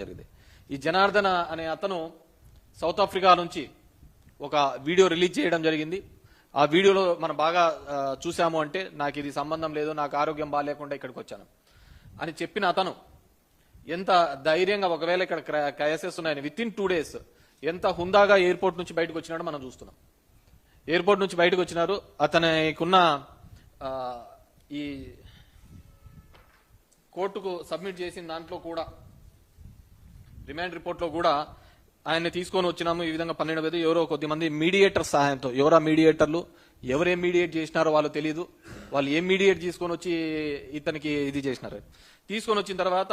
జరిగింది. ఈ జనార్దన అనే అతను సౌత్ ఆఫ్రికా నుంచి ఒక వీడియో రిలీజ్ చేయడం జరిగింది. ఆ వీడియోలో మనం బాగా చూసాము అంటే నాకు ఇది సంబంధం లేదు నాకు ఆరోగ్యం బాగాలేకుండా ఇక్కడికి వచ్చాను అని చెప్పిన అతను ఎంత ధైర్యంగా ఒకవేళ ఇక్కడ క్రైసెస్ ఉన్నాయని విత్ ఇన్ టూ డేస్ ఎంత హుందాగా ఎయిర్పోర్ట్ నుంచి బయటకు వచ్చినాడో మనం చూస్తున్నాం. ఎయిర్పోర్ట్ నుంచి బయటకు వచ్చినారు. అతనికున్న ఈ కోర్టుకు సబ్మిట్ చేసిన దాంట్లో కూడా రిమాండ్ రిపోర్ట్లో కూడా ఆయన తీసుకొని వచ్చినాము. ఈ విధంగా పన్నెండు మంది ఎవరో కొద్దిమంది మీడియేటర్ సహాయంతో. ఎవరా మీడియేటర్లు? ఎవరేం మీడియేట్ చేసినారో వాళ్ళు తెలియదు వాళ్ళు ఏం మీడియేట్ తీసుకొని వచ్చి ఇతనికి ఇది చేసినారు? తీసుకొని వచ్చిన తర్వాత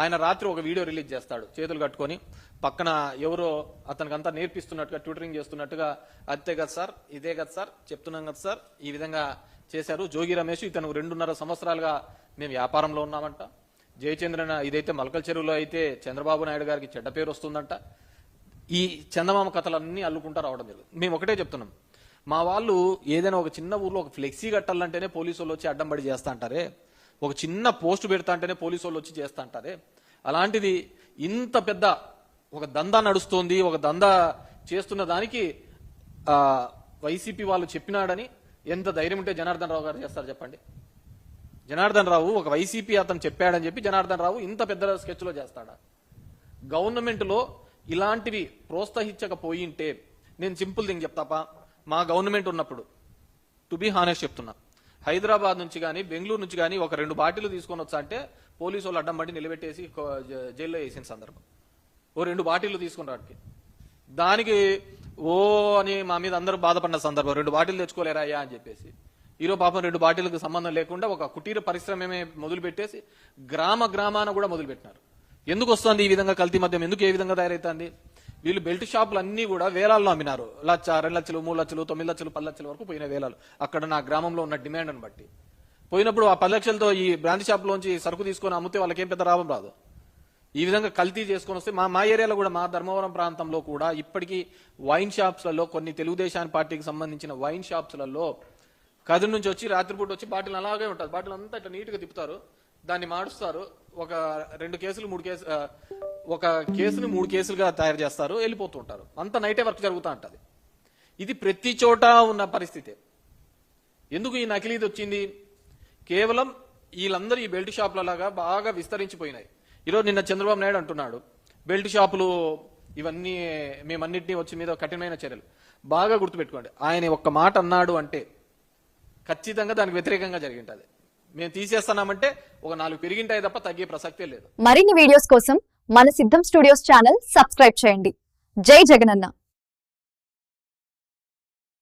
ఆయన రాత్రి ఒక వీడియో రిలీజ్ చేస్తాడు చేతులు కట్టుకొని. పక్కన ఎవరో అతనికి అంతా నేర్పిస్తున్నట్టుగా ట్యూటరింగ్ చేస్తున్నట్టుగా అంతే కదా సార్ ఇదే కదా సార్ చెప్తున్నాం కదా సార్ ఈ విధంగా చేశారు. జోగి రమేష్ ఇతను రెండున్నర సంవత్సరాలుగా మేము వ్యాపారంలో ఉన్నామంట. జయచంద్రన ఇదైతే మలకల్ చెరువులో అయితే చంద్రబాబు నాయుడు గారికి చెడ్డ పేరు వస్తుందంట. ఈ చందమామ కథలన్నీ అల్లుకుంటా రావడం జరుగుతుంది. మేము ఒకటే చెప్తున్నాం. మా వాళ్ళు ఏదైనా ఒక చిన్న ఊర్లో ఒక ఫ్లెక్సీ కట్టాలంటేనే పోలీసు వాళ్ళు వచ్చి అడ్డం పడి చేస్తా అంటారే ఒక చిన్న పోస్ట్ పెడతా అంటేనే పోలీసు వాళ్ళు వచ్చి చేస్తా అంటారే అలాంటిది ఇంత పెద్ద ఒక దందా నడుస్తోంది ఒక దందా చేస్తున్న దానికి వైసీపీ వాళ్ళు చెప్పినాడని ఎంత ధైర్యం ఉంటే జనార్దన్ రావు గారు చేస్తారు చెప్పండి. జనార్దన్ రావు ఒక వైసీపీ అతను చెప్పాడని చెప్పి జనార్దన్ రావు ఇంత పెద్ద స్కెచ్లో చేస్తాడా? గవర్నమెంట్లో ఇలాంటివి ప్రోత్సహించకపోయింటే నేను సింపుల్ థింగ్ చెప్తాపా. మా గవర్నమెంట్ ఉన్నప్పుడు టు బి హానెస్ట్ చెప్తున్నా హైదరాబాద్ నుంచి కానీ బెంగళూరు నుంచి కానీ ఒక రెండు బాటిల్ తీసుకొని వచ్చా అంటే పోలీసు వాళ్ళు అడ్డం పడి నిలబెట్టేసి జైల్లో వేసిన సందర్భం. ఓ రెండు బాటిల్లు తీసుకుని రాడికి దానికి ఓ అని మా మీద అందరూ బాధపడిన సందర్భం రెండు బాటిల్ తెచ్చుకోలేరా అయ్యా అని చెప్పేసి. హీరో పాపం రెండు బాటిల్కి సంబంధం లేకుండా ఒక కుటీర పరిశ్రమమే మొదలు పెట్టేసి గ్రామ గ్రామాన కూడా మొదలుపెట్టినారు ఎందుకు వస్తుంది ఈ విధంగా కల్తీ మద్యం? ఎందుకు ఏ విధంగా తయారైతుంది? వీళ్ళు బెల్ట్ షాపులు అన్ని కూడా వేలాల్లో అమ్మినారు లచ్చ రెండు లక్షలు మూడు లక్షలు తొమ్మిది లక్షలు పది లక్షల వరకు పోయిన వేలాలు. అక్కడ నా గ్రామంలో ఉన్న డిమాండ్ని బట్టి. పోయినప్పుడు ఆ పది లక్షలతో ఈ బ్రాంచ్ షాప్లోంచి సరుకు తీసుకొని అమ్మితే వాళ్ళకి పెద్ద లాభం రాదు. ఈ విధంగా కల్తీ చేసుకొని వస్తే మా మా ఏరియాలో కూడా మా ధర్మవరం ప్రాంతంలో కూడా ఇప్పటికీ వైన్ షాప్స్లలో కొన్ని తెలుగుదేశాన్ని పార్టీకి సంబంధించిన వైన్ షాప్స్లలో కదిరి నుంచి వచ్చి రాత్రిపూట వచ్చి బాటిల్ అలాగే ఉంటుంది. బాటిల్ అంతా ఇట్లా నీట్గా తిప్పుతారు. దాన్ని మారుస్తారు ఒక రెండు కేసులు మూడు కేసు ఒక కేసుని మూడు కేసులుగా తయారు చేస్తారు. వెళ్ళిపోతూ ఉంటారు. అంత నైటే వర్క్ జరుగుతూ ఉంటుంది. ఇది ప్రతి చోట ఉన్న పరిస్థితి. ఎందుకు ఈ నకిలీది వచ్చింది? కేవలం వీళ్ళందరూ ఈ బెల్ట్ షాపులలాగా బాగా విస్తరించిపోయినాయి. ఈరోజు నిన్న చంద్రబాబు నాయుడు అంటున్నాడు బెల్ట్ షాపులు ఇవన్నీ మేమన్నింటినీ వచ్చి మీద కఠినమైన చర్యలు. బాగా గుర్తుపెట్టుకోండి. ఆయన ఒక్క మాట అన్నాడు అంటే ఖచ్చితంగా దానికి వ్యతిరేకంగా జరిగింటది. మేము తీసేస్తున్నామంటే ఒక నాలుగు పెరిగింటాయి తప్ప తగ్గే ప్రసక్తే లేదు. మరిన్ని వీడియోస్ కోసం మన సిద్ధం స్టూడియోస్ ఛానల్ సబ్స్క్రైబ్ చేయండి. జై జగనన్న.